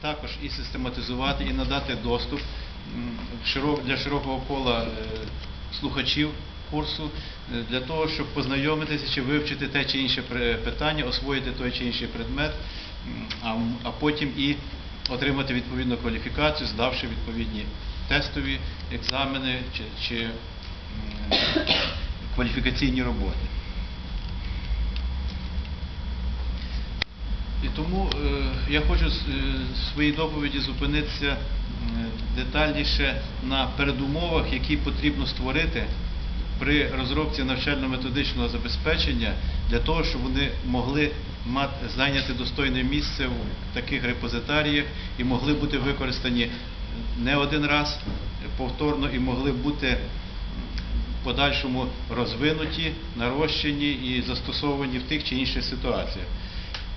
також і систематизувати, і надати доступ для широкого кола е, слухачів курсу е, для того, щоб познайомитися чи вивчити те чи інше питання, освоїти той чи інший предмет, а, потім і отримати відповідну кваліфікацію, здавши відповідні тестові екзамени чи, чи кваліфікаційні роботи. І тому е, я хочу з- е, в своїй доповіді зупинитися м, детальніше на передумовах, які потрібно створити при розробці навчально-методичного забезпечення для того, щоб вони могли зайняти достойне місце в таких репозитаріях і могли бути використані не один раз повторно і могли бути в подальшому розвинуті, нарощені і застосовані в тих чи інших ситуаціях.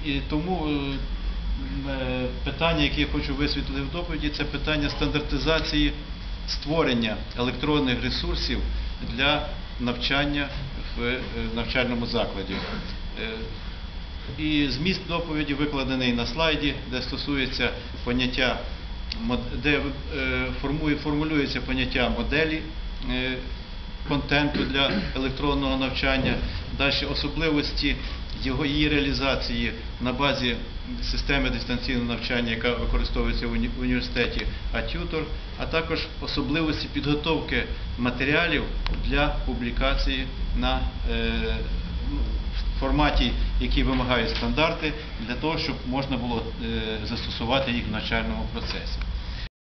І тому е, е, питання, яке я хочу висвітлити в доповіді, це питання стандартизації створення електронних ресурсів для навчання в е, навчальному закладі. І зміст доповіді викладений на слайді, де стосується поняття, де формулюється поняття моделі контенту для електронного навчання, далі особливості його її реалізації на базі системи дистанційного навчання, яка використовується в уні- в університеті АТЮТОР, а також особливості підготовки матеріалів для публікації на е, ну, форматі, який вимагають стандарти, для того, щоб можна було е, застосувати їх в навчальному процесі.